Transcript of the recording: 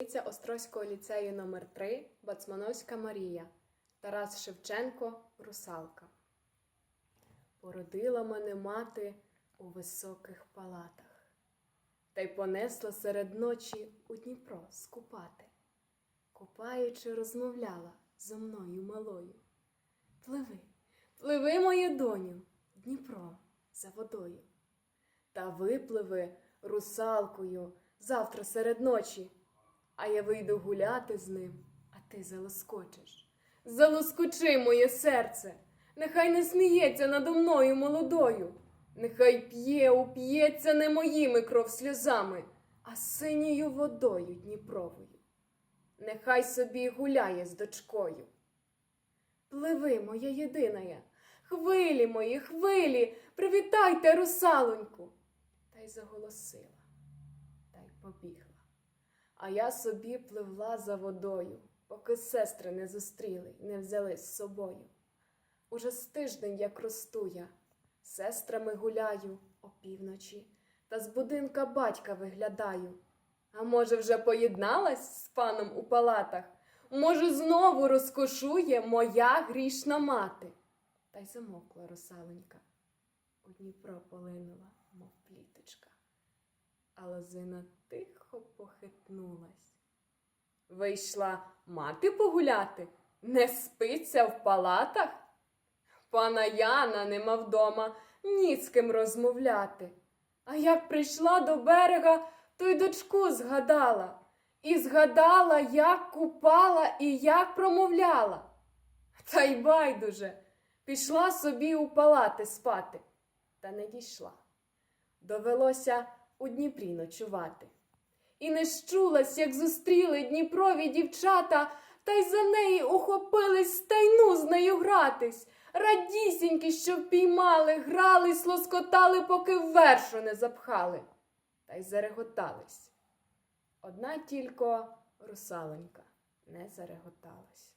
Учениця Острозького ліцею номер 3 Бацмановська Марія, Тарас Шевченко, Русалка. Породила мене мати у високих палатах, та й понесла серед ночі у Дніпро скупати. Купаючи, розмовляла зо мною малою. Пливи, пливи, моє доню, Дніпро за водою. Та випливи русалкою завтра серед ночі, а я вийду гуляти з ним, а ти залоскочиш. Залоскочи моє серце, нехай не сміється надо мною молодою, нехай п'є, уп'ється не моїми кров сльозами, а синьою водою Дніпровою. Нехай собі гуляє з дочкою. Пливи, моя єдиная, хвилі мої, хвилі, привітайте русалоньку. Та й заголосила, та й побігла. А я собі пливла за водою, поки сестри не зустріли не взяли з собою. Уже з тиждень, як росту я, сестрами гуляю опівночі, та з будинка батька виглядаю. А може, вже поєдналась з паном у палатах? Може, знову розкошує моя грішна мати? Та й замокла русаленька. У Дніпро полинула, мов пліточка. А лозина тихо похитнулась. Вийшла мати погуляти, не спиться в палатах. Пана Яна нема вдома ні з ким розмовляти. А як прийшла до берега, то й дочку згадала. І згадала, як купала і як промовляла. Та й байдуже, пішла собі у палати спати, та не дійшла. Довелося у Дніпрі ночувати. І не щулась, як зустріли Дніпрові дівчата, та й за неї ухопились тайну ну з нею гратись. Радісінькі, що впіймали, грались, лоскотали, поки вершу не запхали, та й зареготались. Одна тільки русаленька не зареготалась.